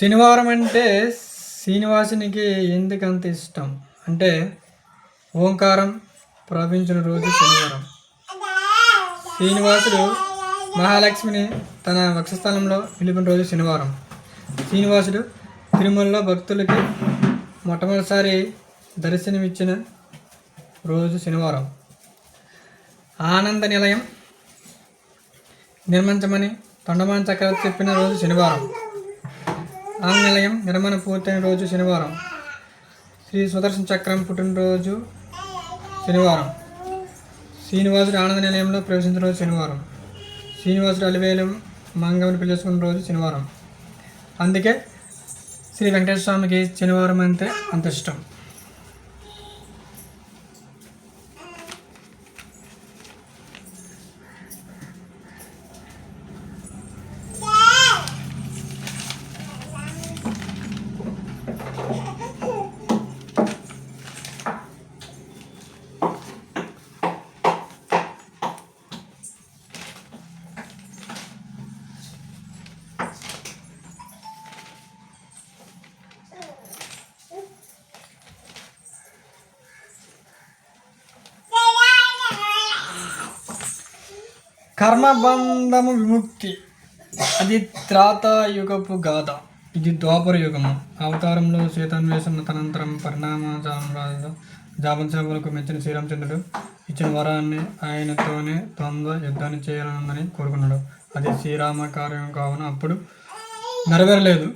శనివారం అంటే శ్రీనివాసునికి ఎందుకు అంత ఇష్టం? అంటే ఓంకారం ప్రవించిన రోజు శనివారం. శ్రీనివాసుడు మహాలక్ష్మిని తన వక్షస్థలంలో నిలిపిన రోజు శనివారం. శ్రీనివాసుడు తిరుమలలో భక్తులకి మొట్టమొదటిసారి దర్శనమిచ్చిన రోజు శనివారం. ఆనంద నిలయం నిర్మించమని తొండమాన చక్రవర్తి చెప్పిన రోజు శనివారం. ఆనంద నిలయం పూర్తయిన రోజు శనివారం. శ్రీ సుదర్శన చక్రం పుట్టినరోజు శనివారం. శ్రీనివాసుడు ఆనంద నిలయంలో ప్రవేశించిన రోజు శనివారం. శ్రీనివాసుడు అలివేలం మంగమని పిలుచుకున్న రోజు శనివారం. అందుకే శ్రీ వెంకటేశ్వర స్వామికి శనివారం అంటే అంత ఇష్టం. కర్మబంధము విముక్తి. అది త్రాతాయుగపు గాథ. ఇది ద్వాపర యుగము. అవతారంలో సీతాన్వేషణ తనంతరం పరిణామ సామ్రాజ్య జాబన్సాబులకు మెచ్చిన శ్రీరామచంద్రుడు ఇచ్చిన వరాన్ని ఆయనతోనే ద్వంద్వ యుద్ధాన్ని చేయాలని కోరుకున్నాడు. అది శ్రీరామ కార్యం కావున అప్పుడు నెరవేరలేదు.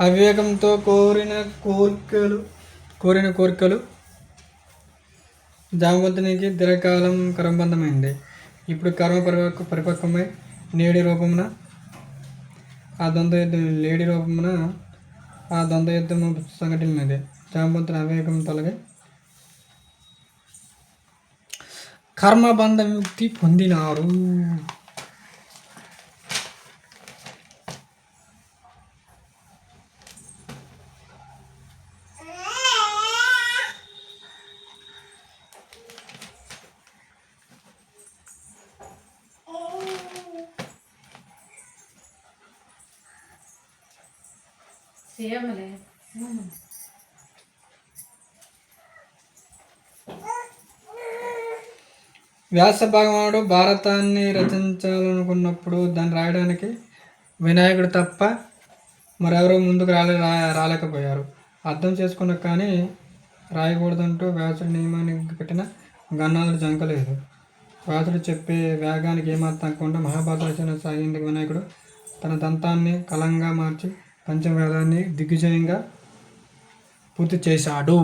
అవివేకంతో కోరిన కోరికలు కోరిన కోరికలు జామవంతునికి దీర్ఘకాలం కర్మబంధమైంది ఇప్పుడు కర్మ పరిపక్వ పరిపక్వమై నేడి రూపమున ఆ ద్వంద్వ యుద్ధం లేడి రూపమున ఆ ద్వంద్వ యుద్ధము సంఘటనది జామవంతుని అవేగం తొలగి కర్మబంధ విముక్తి పొందినారు. చేయమలే వ్యాస భగవానుడు భారతాన్ని రచించాలనుకున్నప్పుడు దాన్ని రాయడానికి వినాయకుడు తప్ప మరెవరూ ముందుకు రాలే రాలేకపోయారు. అర్థం చేసుకున్న కానీ రాయకూడదంటూ వ్యాసుడు నియమానికి పెట్టిన గన్నాదుడు జంకలేదు. వ్యాసుడు చెప్పే వేగానికి ఏమాత్రం కాకుండా మహాభారత రచన సాగింది వినాయకుడు. తన దంతాన్ని కలంగా మార్చి పంచవేదాన్ని దిగ్విజయంగా పూర్తి చేశాడు.